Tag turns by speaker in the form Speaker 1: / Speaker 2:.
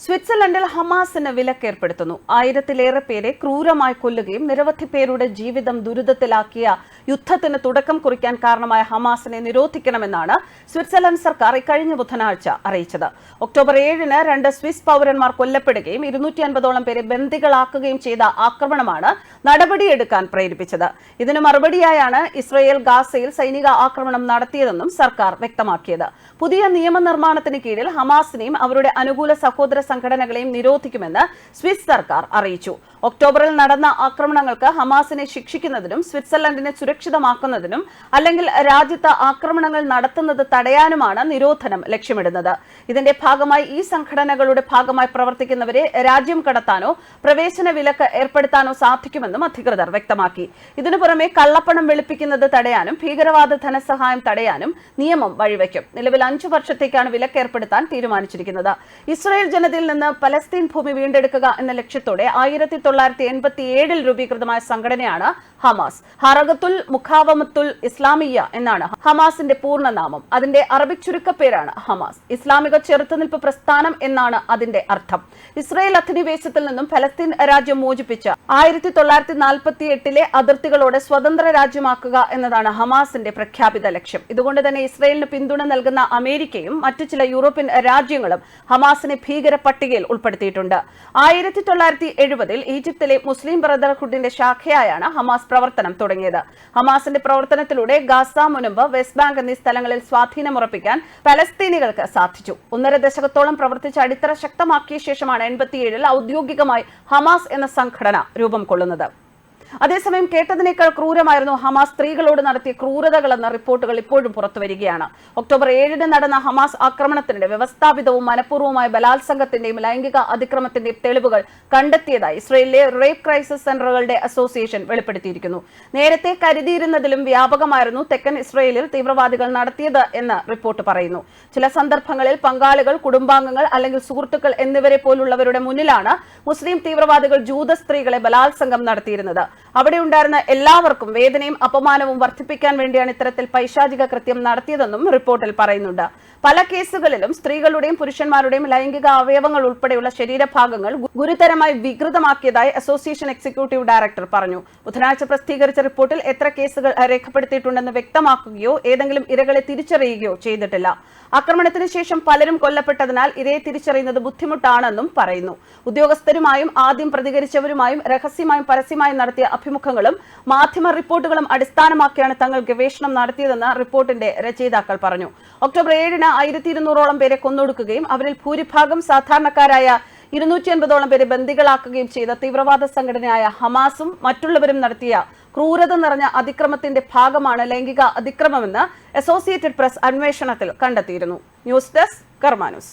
Speaker 1: സ്വിറ്റ്സർലൻഡിൽ ഹമാസിന് വിലക്കേർപ്പെടുത്തുന്നു. ആയിരത്തിലേറെ പേരെ ക്രൂരമായി കൊല്ലുകയും നിരവധി പേരുടെ ജീവിതം ദുരിതത്തിലാക്കിയ യുദ്ധത്തിന് തുടക്കം കുറിക്കാൻ കാരണമായ ഹമാസിനെ നിരോധിക്കണമെന്നാണ് സ്വിറ്റ്സർലൻഡ് സർക്കാർ ഇക്കഴിഞ്ഞ ബുധനാഴ്ച അറിയിച്ചത്. ഒക്ടോബർ ഏഴിന് രണ്ട് സ്വിസ് പൗരന്മാർ കൊല്ലപ്പെടുകയും ഇരുന്നൂറ്റി അൻപതോളം പേരെ ബന്ദികളാക്കുകയും ചെയ്ത ആക്രമണമാണ് നടപടിയെടുക്കാൻ പ്രേരിപ്പിച്ചത്. ഇതിന് മറുപടിയായാണ് ഇസ്രയേൽ ഗാസയിൽ സൈനിക ആക്രമണം നടത്തിയതെന്നും സർക്കാർ വ്യക്തമാക്കിയത്. പുതിയ നിയമനിർമ്മാണത്തിന് കീഴിൽ ഹമാസിനെയും അവരുടെ അനുകൂല സഹോദര സംഘടനകളെയും നിരോധിക്കുമെന്ന് സ്വിസ് സർക്കാർ അറിയിച്ചു. ഒക്ടോബറിൽ നടന്ന ആക്രമണങ്ങൾക്ക് ഹമാസിനെ ശിക്ഷിക്കുന്നതിനും സ്വിറ്റ്സർലൻഡിനെ സുരക്ഷിതമാക്കുന്നതിനും അല്ലെങ്കിൽ രാജ്യത്ത് ആക്രമണങ്ങൾ നടത്തുന്നത് തടയാനുമാണ് നിരോധനം ലക്ഷ്യമിടുന്നത്. ഇതിന്റെ ഭാഗമായി ഈ സംഘടനകളുടെ ഭാഗമായി പ്രവർത്തിക്കുന്നവരെ രാജ്യം കടത്താനോ പ്രവേശന വിലക്ക് ഏർപ്പെടുത്താനോ സാധിക്കുമെന്നും അധികൃതർ വ്യക്തമാക്കി. ഇതിനു പുറമെ കള്ളപ്പണം വെളുപ്പിക്കുന്നത് തടയാനും ഭീകരവാദ ധനസഹായം തടയാനും നിയമം വഴിവെക്കും. നിലവിൽ അഞ്ചു വർഷത്തേക്കാണ് വിലക്ക് ഏർപ്പെടുത്താൻ തീരുമാനിച്ചിരിക്കുന്നത്. ഇസ്രായേൽ ജനതയിൽ നിന്ന് പലസ്തീൻ ഭൂമി വീണ്ടെടുക്കുക എന്ന ലക്ഷ്യത്തോടെ ആയിരത്തി തൊള്ളായിരത്തി എൺപത്തി ഏഴിൽ രൂപീകൃതമായ സംഘടനയാണ് ഹമാസ്. ഹറഗത്തുൽ മുഖാവമത്തുൽ ഇസ്ലാമിയ എന്നാണ് ഹമാസിന്റെ പൂർണനാമം അതിന്റെ അറബിക് ചുരുക്കപ്പേരാണ് ഹമാസ്. ഇസ്ലാമിക ചെറുത്തുനിൽപ്പ് പ്രസ്ഥാനം എന്നാണ് അതിന്റെ അർത്ഥം. ഇസ്രയേൽ അധിനിവേശത്തിൽ നിന്നും ഫലസ്തീൻ രാജ്യം മോചിപ്പിച്ച ആയിരത്തി തൊള്ളായിരത്തി നാൽപ്പത്തി എട്ടിലെ അതിർത്തികളോടെ സ്വതന്ത്ര രാജ്യമാക്കുക എന്നതാണ് ഹമാസിന്റെ പ്രഖ്യാപിത ലക്ഷ്യം. ഇതുകൊണ്ട് തന്നെ ഇസ്രയേലിന് പിന്തുണ നൽകുന്ന അമേരിക്കയും മറ്റു ചില യൂറോപ്യൻ രാജ്യങ്ങളും ഹമാസിനെ ഭീകര പട്ടികയിൽ ഉൾപ്പെടുത്തിയിട്ടുണ്ട്. ആയിരത്തി തൊള്ളായിരത്തി എഴുപതിൽ ഈജിപ്തിലെ മുസ്ലിം ബ്രദർഹുഡിന്റെ ശാഖയായാണ് ഹമാസ് പ്രവർത്തനം തുടങ്ങിയത്. ഹമാസിന്റെ പ്രവർത്തനത്തിലൂടെ ഗാസ മുനമ്പ് വെസ്റ്റ് ബാങ്ക് എന്നീ സ്ഥലങ്ങളിൽ സ്വാധീനമുറപ്പിക്കാൻ പലസ്തീനികൾക്ക് സാധിച്ചു. ഒന്നര ദശകത്തോളം പ്രവർത്തിച്ച അടിത്തറ ശക്തമാക്കിയ ശേഷമാണ് എൺപത്തിയേഴിൽ ഔദ്യോഗികമായി ഹമാസ് എന്ന സംഘടന രൂപം കൊള്ളുന്നത്. അതേസമയം കേട്ടതിനേക്കാൾ ക്രൂരമായിരുന്നു ഹമാസ് സ്ത്രീകളോട് നടത്തിയ ക്രൂരതകളെന്ന റിപ്പോർട്ടുകൾ ഇപ്പോഴും പുറത്തുവരികയാണ് ഒക്ടോബർ ഏഴിന് നടന്ന ഹമാസ് ആക്രമണത്തിനിടെ വ്യവസ്ഥാപിതവും മനഃപൂർവമായ ബലാത്സംഗത്തിന്റെയും ലൈംഗിക അതിക്രമത്തിന്റെയും തെളിവുകൾ കണ്ടെത്തിയതായി ഇസ്രയേലിലെ റേപ്പ് ക്രൈസിസ് സെന്ററുകളുടെ അസോസിയേഷൻ വെളിപ്പെടുത്തിയിരിക്കുന്നു. നേരത്തെ കരുതിയിരുന്നതിലും വ്യാപകമായിരുന്നു തെക്കൻ ഇസ്രയേലിൽ തീവ്രവാദികൾ നടത്തിയത് എന്ന് റിപ്പോർട്ട് പറയുന്നു. ചില സന്ദർഭങ്ങളിൽ പങ്കാളികൾ കുടുംബാംഗങ്ങൾ അല്ലെങ്കിൽ സുഹൃത്തുക്കൾ എന്നിവരെ പോലുള്ളവരുടെ മുന്നിലാണ് മുസ്ലിം തീവ്രവാദികൾ ജൂത സ്ത്രീകളെ ബലാത്സംഗം നടത്തിയിരുന്നത്. അവിടെ ഉണ്ടായിരുന്ന എല്ലാവർക്കും വേദനയും അപമാനവും വർദ്ധിപ്പിക്കാൻ വേണ്ടിയാണ് ഇത്തരത്തിൽ പൈശാചിക കൃത്യം നടത്തിയതെന്നും റിപ്പോർട്ടിൽ പറയുന്നുണ്ട്. പല കേസുകളിലും സ്ത്രീകളുടെയും പുരുഷന്മാരുടെയും ലൈംഗിക അവയവങ്ങൾ ഉൾപ്പെടെയുള്ള ശരീരഭാഗങ്ങൾ ഗുരുതരമായി വികൃതമാക്കിയതായി അസോസിയേഷൻ എക്സിക്യൂട്ടീവ് ഡയറക്ടർ പറഞ്ഞു. ബുധനാഴ്ച പ്രസിദ്ധീകരിച്ച റിപ്പോർട്ടിൽ എത്ര കേസുകൾ രേഖപ്പെടുത്തിയിട്ടുണ്ടെന്ന് വ്യക്തമാക്കുകയോ ഏതെങ്കിലും ഇരകളെ തിരിച്ചറിയുകയോ ചെയ്തിട്ടില്ല. ആക്രമണത്തിന് ശേഷം പലരും കൊല്ലപ്പെട്ടതിനാൽ ഇരയെ തിരിച്ചറിയുന്നത് ബുദ്ധിമുട്ടാണെന്നും പറയുന്നു. ഉദ്യോഗസ്ഥരുമായും ആദ്യം പ്രതികരിച്ചവരുമായും രഹസ്യമായും പരസ്യമായും നടത്തിയ അഭിമുഖങ്ങളും മാധ്യമ റിപ്പോർട്ടുകളും അടിസ്ഥാനമാക്കിയാണ് തങ്ങൾ ഗവേഷണം നടത്തിയതെന്ന് റിപ്പോർട്ടിന്റെ രചയിതാക്കൾ പറഞ്ഞു. ഒക്ടോബർ ഏഴിന് ആയിരത്തി ഇരുന്നൂറോളം പേരെ കൊന്നൊടുക്കുകയും അവരിൽ ഭൂരിഭാഗം സാധാരണക്കാരായ ഇരുന്നൂറ്റി അൻപതോളം പേരെ ബന്ദികളാക്കുകയും ചെയ്ത തീവ്രവാദ സംഘടനയായ ഹമാസും മറ്റുള്ളവരും നടത്തിയ ക്രൂരത നിറഞ്ഞ അതിക്രമത്തിന്റെ ഭാഗമാണ് ലൈംഗിക അതിക്രമമെന്ന് അസോസിയേറ്റഡ് പ്രസ് അന്വേഷണത്തിൽ കണ്ടെത്തിയിരുന്നു. News desk കർമാനുസ്.